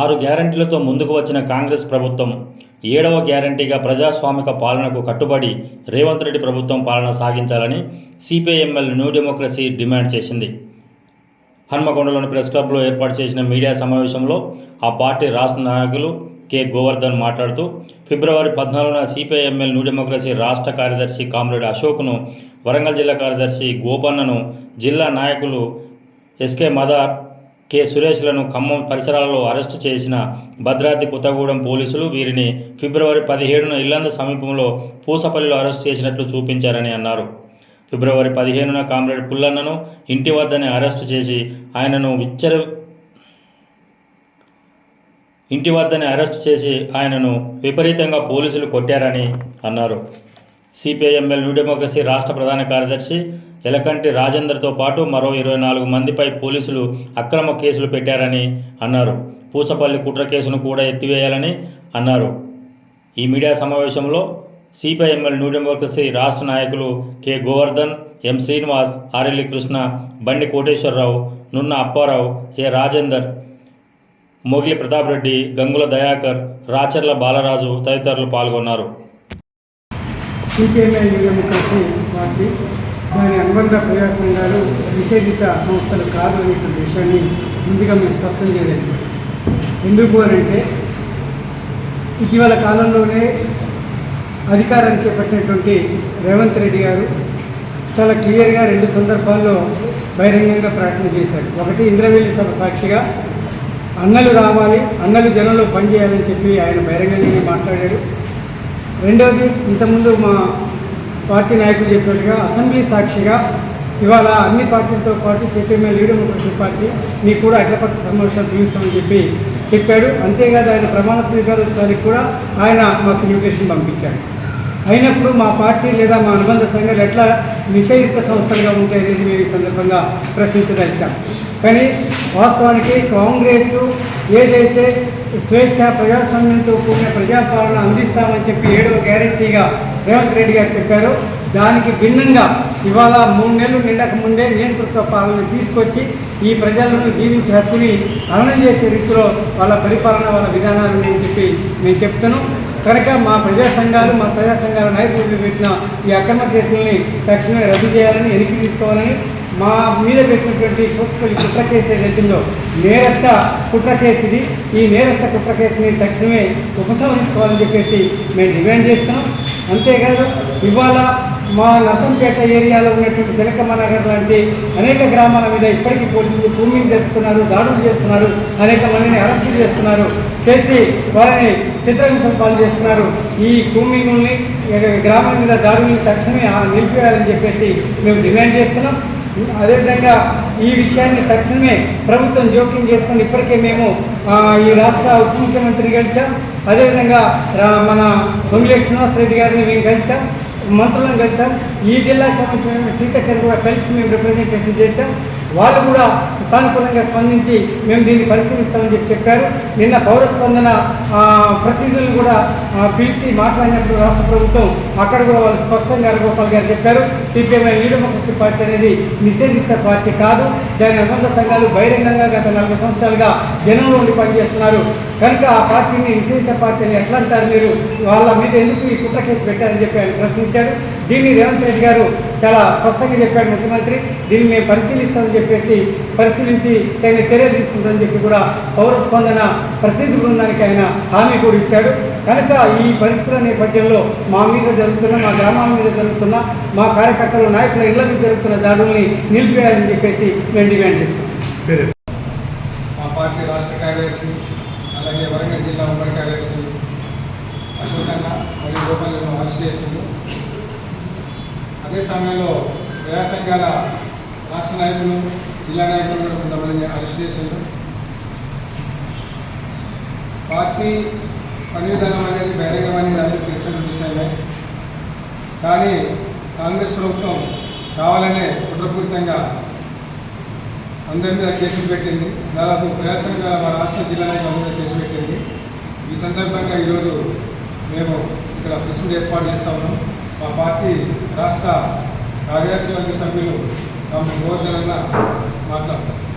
ఆరు గ్యారంటీలతో ముందుకు వచ్చిన కాంగ్రెస్ ప్రభుత్వం ఏడవ గ్యారంటీగా ప్రజాస్వామిక పాలనకు కట్టుబడి రేవంత్ రెడ్డి ప్రభుత్వం పాలన సాగించాలని సిపిఐఎంఎల్ న్యూ డెమోక్రసీ డిమాండ్ చేసింది. హన్మకొండలోని ప్రెస్ క్లబ్లో ఏర్పాటు చేసిన మీడియా సమావేశంలో ఆ పార్టీ రాష్ట్ర నాయకులు కె. గోవర్ధన్ మాట్లాడుతూ ఫిబ్రవరి పద్నాలుగున సిపిఐఎంఎల్ న్యూ డెమోక్రసీ రాష్ట్ర కార్యదర్శి కామ్రేడ్ అశోక్ను వరంగల్ జిల్లా కార్యదర్శి గోపన్నను జిల్లా నాయకులు ఎస్కే మదార్ కె. సురేష్లను ఖమ్మం పరిసరాలలో అరెస్టు చేసిన భద్రాద్రి కొత్తగూడెం పోలీసులు వీరిని ఫిబ్రవరి పదిహేడున ఇల్లంద సమీపంలో పూసపల్లిలో అరెస్టు చేసినట్లు చూపించారని అన్నారు. ఫిబ్రవరి పదిహేనున కామ్రేడ్ పుల్లన్నను ఇంటి వద్దనే అరెస్టు చేసి ఆయనను విచ్చర ఇంటి వద్దనే అరెస్ట్ చేసి ఆయనను విపరీతంగా పోలీసులు కొట్టారని అన్నారు. సిపిఐఎంఎల్ న్యూ డెమోక్రసీ రాష్ట్ర ప్రధాన కార్యదర్శి ఎలకంటి రాజేందర్తో పాటు మరో ఇరవై నాలుగు మందిపై పోలీసులు అక్రమ కేసులు పెట్టారని అన్నారు. పూసపల్లి కుట్ర కేసును కూడా ఎత్తివేయాలని అన్నారు. ఈ మీడియా సమావేశంలో సిపిఐఎంఎల్ న్యూ డెమోక్రసీ రాష్ట్ర నాయకులు కె. గోవర్ధన్ ఎం. శ్రీనివాస్ ఆరెల్లి కృష్ణ బండి కోటేశ్వరరావు నున్న అప్పారావు ఏ. రాజేందర్ మొగిలి ప్రతాప్ రెడ్డి గంగుల దయాకర్ రాచర్ల బాలరాజు తదితరులు పాల్గొన్నారు. సిపిఎంఐ డెమోక్రసీ పార్టీ దాని అనుబంధ ప్రజా సంఘాలు నిషేధిత సంస్థలు కాదు అనేటువంటి విషయాన్ని ముందుగా మేము స్పష్టం చేయలేదు సార్. ఎందుకు అనంటే అంటే ఇటీవల కాలంలోనే అధికారం చేపట్టినటువంటి రేవంత్ రెడ్డి గారు చాలా క్లియర్గా రెండు సందర్భాల్లో బహిరంగంగా ప్రకటన చేశారు. ఒకటి ఇంద్రవెల్లి సభ సాక్షిగా అన్నలు రావాలి అన్నలు జనంలో పనిచేయాలని చెప్పి ఆయన బహిరంగంగానే మాట్లాడాడు రెండవది ఇంతకుముందు మా పార్టీ నాయకులు చెప్పినట్టుగా అసెంబ్లీ సాక్షిగా ఇవాళ అన్ని పార్టీలతో పాటు సిపిఎంఎల్ లీడర్ డెమోక్రసీ పార్టీ మీకు కూడా అఖిలపక్ష సమావేశాలు పిలుస్తామని చెప్పి చెప్పాడు. అంతేకాదు ఆయన ప్రమాణ స్వీకారోత్సవానికి కూడా ఆయన మాకు ఇన్విటేషన్ పంపించాడు. అయినప్పుడు మా పార్టీ లేదా మా అనుబంధ సంఘాలు ఎట్లా నిషేధిత సంస్థలుగా ఉంటాయి అనేది మేము ఈ సందర్భంగా ప్రశ్నించదలిచాం. కానీ వాస్తవానికి కాంగ్రెస్ ఏదైతే స్వేచ్ఛ ప్రజాస్వామ్యంతో కూడిన ప్రజాపాలన అందిస్తామని చెప్పి ఏడవ గ్యారంటీగా రేవంత్ రెడ్డి గారు చెప్పారు. దానికి భిన్నంగా ఇవాళ మూడు నెలలు నిండక ముందే నియంతృత్వ పాలన తీసుకొచ్చి ఈ ప్రజలను జీవించే హక్కుని హరణం చేసే రీతిలో వాళ్ళ పరిపాలన వాళ్ళ విధానాలు నేను చెప్పి నేను చెప్తాను కనుక మా ప్రజా సంఘాలు మా ప్రజా సంఘాల నాయకులు పెట్టిన ఈ అక్రమ కేసుల్ని తక్షణమే రద్దు చేయాలని వెనక్కి తీసుకోవాలని మా మీద పెట్టినటువంటి పుష్పల్లి కుట్ర కేసు ఏదైతుందో నేరస్థ కుట్ర కేసు ఇది. ఈ నేరస్థ కుట్ర కేసుని తక్షణమే ఉపసంహరించుకోవాలని చెప్పేసి మేము డిమాండ్ చేస్తున్నాం. అంతేకాదు ఇవాళ మా నర్సంపేట ఏరియాలో ఉన్నటువంటి శనకమ్మ నగర్ లాంటి అనేక గ్రామాల మీద ఇప్పటికీ పోలీసులు కూమింగ్ జరుపుతున్నారు దాడులు చేస్తున్నారు అనేక మందిని అరెస్ట్ చేస్తున్నారు చేసి వారిని చిత్రహింసలు పాలు చేస్తున్నారు. ఈ కూమింగ్ని గ్రామాల మీద దాడుల్ని తక్షణమే ఆ నిలిపివేయాలని చెప్పేసి మేము డిమాండ్ చేస్తున్నాం. అదేవిధంగా ఈ విషయాన్ని తక్షణమే ప్రభుత్వం జోక్యం చేసుకొని ఇప్పటికే మేము ఈ రాష్ట్ర ఉప ముఖ్యమంత్రి కలిసాం అదేవిధంగా మన పొంగిలేటి శ్రీనివాసరెడ్డి గారిని మేము కలిసాం మంత్రులను కలిసాం ఈ జిల్లాకు సంబంధించిన సీతక్కని కూడా కలిసి మేము రిప్రజెంటేషన్ చేశాం. వాళ్ళు కూడా సానుకూలంగా స్పందించి మేము దీన్ని పరిశీలిస్తామని చెప్పి చెప్పారు. నిన్న పౌర స్పందన ప్రతినిధులను కూడా పిలిచి మాట్లాడినప్పుడు రాష్ట్ర ప్రభుత్వం అక్కడ కూడా వాళ్ళు స్పష్టంగా గోపాల్ గారు చెప్పారు. సిపిఎంఐ లీడమోక్రసీ పార్టీ అనేది నిషేధిస్తే పార్టీ కాదు. దాని అనుబంధ సంఘాలు బహిరంగంగా గత నలభై సంవత్సరాలుగా జనంలో ఉండి పనిచేస్తున్నారు. కనుక ఆ పార్టీని నిషేధిత పార్టీని ఎట్లా అంటారు మీరు? వాళ్ళ మీద ఎందుకు ఈ కుట్ర కేసు పెట్టారని చెప్పి ఆయన ప్రశ్నించాడు. దీన్ని రేవంత్ రెడ్డి గారు చాలా స్పష్టంగా చెప్పాడు ముఖ్యమంత్రి. దీన్ని మేము పరిశీలిస్తామని చెప్పేసి పరిశీలించి తగిన చర్యలు తీసుకుంటామని చెప్పి కూడా పౌర స్పందన ప్రతినిధి బృందానికి ఆయన హామీ కూడా ఇచ్చాడు. కనుక ఈ పరిస్థితుల నేపథ్యంలో మా మీద జరుగుతున్న మా గ్రామాల మీద జరుగుతున్న మా కార్యకర్తలు నాయకుల ఇళ్ళ మీద జరుగుతున్న దాడుల్ని నిలిపేయాలని చెప్పేసి మేము డిమాండ్ చేస్తున్నాం. మా పార్టీ రాష్ట్ర కార్యదర్శి అలాగే వరంగల్ జిల్లా ఉమ్మడి కార్యదర్శి అశోక్ అన్న మరియు గోపాలను అరెస్ట్ చేసిండు అదే సమయంలో ప్రజా సంఘాల రాష్ట్ర నాయకులు జిల్లా నాయకులు కూడా కొంతమందిని అరెస్ట్ చేశారు. పార్టీ పని విధానం అనేది బహిరంగం అనేది అందరూ చేస్తున్న విషయమే. కానీ కాంగ్రెస్ ప్రభుత్వం కావాలనే కుట్రపూరితంగా అందరి మీద కేసులు పెట్టింది. దాదాపు ప్రయాసంగా మా రాష్ట్ర జిల్లా నాయకుల మీద కేసు పెట్టింది. ఈ సందర్భంగా ఈరోజు మేము ఇక్కడ ప్రెస్ మీట్ ఏర్పాటు చేస్తా ఉన్నాం. మా పార్టీ రాష్ట్ర కార్యదర్శి వర్గ సభ్యులు తమ భోజనంగా మాట్లాడతారు.